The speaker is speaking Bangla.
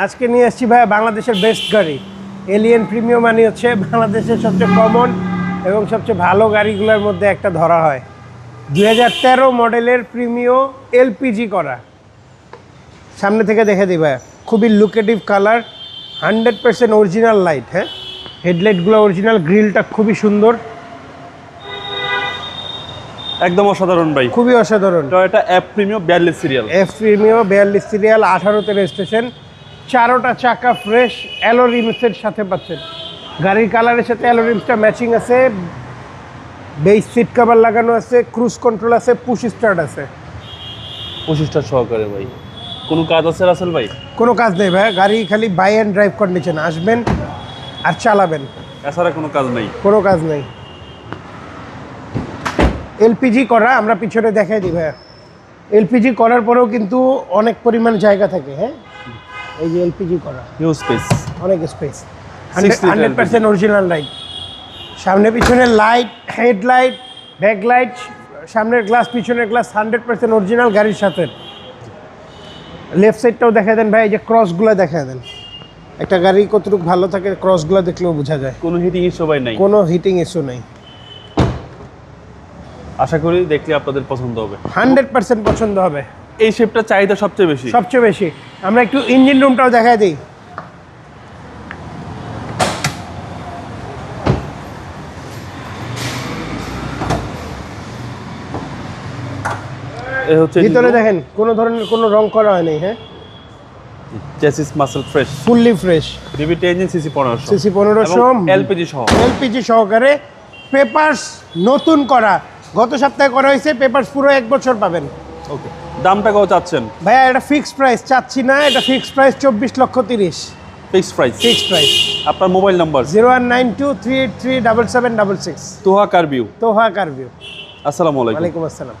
আজকে নিয়ে এসেছি ভাই বাংলাদেশের বেস্ট গাড়ি। এলিয়েন প্রিমিয়াম মানে হচ্ছে বাংলাদেশের সবচেয়ে কমন এবং সবচেয়ে ভালো গাড়িগুলোর মধ্যে একটা ধরা হয়। দুই হাজার তেরো মডেলের প্রিমিও এলপিজি করা। সামনে থেকে দেখে দিই ভাই খুবই lucrative colour hundred percent original light হ্যাঁ? হেডলাইটগুলো অরিজিনাল গ্রিলটা খুবই সুন্দর। একদম অসাধারণ ভাই। খুবই অসাধারণ। টয়োটা অ্যাপ প্রিমিয়াম বিয়াল্লিশ সিরিয়াল এফ প্রিমিও বিয়াল্লিশ সিরিয়াল আঠারোতে রেজিস্ট্রেশন চারোটা চাকা ফ্রেশ অ্যালো রিমসের সাথে পাচ্ছেন। গাড়ির কালারের সাথে অ্যালো রিমসটা ম্যাচিং আছে। বেস সিট কভার লাগানো আছে ক্রুজ কন্ট্রোল আছে পুশ স্টার্ট আছে। পঁচিশটা সহকারে ভাই। কোনো কাজ আছে রাসেল ভাই? কোনো কাজ নেই ভাই গাড়ি খালি বাই অ্যান্ড ড্রাইভ কন্ডিশন আসবেন আর চালাবেন। এছাড়া কোনো কাজ নেই? কোনো কাজ নেই। এলপিজি করা আমরা পিছনে দেখাই দিই ভাইয়া। এলপিজি করার পরেও কিন্তু অনেক পরিমাণ জায়গা থাকে হ্যাঁ? এই যে এলপিজি করা। হিউজ স্পেস অনেক space hundred percent original light সামনে পিছনে লাইট হেডলাইট ব্যাক লাইট সামনের গ্লাস পিছনের গ্লাস হান্ড্রেড পার্সেন্ট অরিজিনাল গাড়ির সাথে। লেফট সাইডটাও দেখা দেন ভাই এই যে ক্রসগুলো দেখা দেন। একটা গাড়ি কতটুকু ভালো থাকে ক্রসগুলো দেখলেও বোঝা যায়। কোনো হিটিং ইস্যু ভাই নাই। কোনো হিটিং ইস্যু নেই। আশা করি দেখলে আপনাদের পছন্দ হবে। হান্ড্রেড পার্সেন্ট পছন্দ হবে। এই শেপটা চাহিদা সবচেয়ে বেশি। সবচেয়ে বেশি। আমরা একটু ইঞ্জিন রুমটাও দেখাই দিই। ভিতরে দেখেন কোনো ধরনের কোনো রং করা হয়নি হ্যাঁ? Chassis muscle fresh fully fresh DBT engine CC পনেরোশো। সিসি পনেরোশো। এলপিজি সহ। এলপিজি সহকারে পেপারস নতুন করা। গত সপ্তাহে করা হয়েছে পেপারস পুরো এক বছর পাবেন। ওকে দামটা কত চাচ্ছেন? ভাইয়া এটা ফিক্সড প্রাইস চাচ্ছি না এটা ফিক্সড প্রাইস চব্বিশ লক্ষ তিরিশ। ফিক্সড প্রাইস ফিক্সড প্রাইস আপনার mobile number zero one nine two three eight three double seven double six Toha car view. Toha car view আসসালামু আলাইকুম। ওয়ালাইকুম আসসালাম।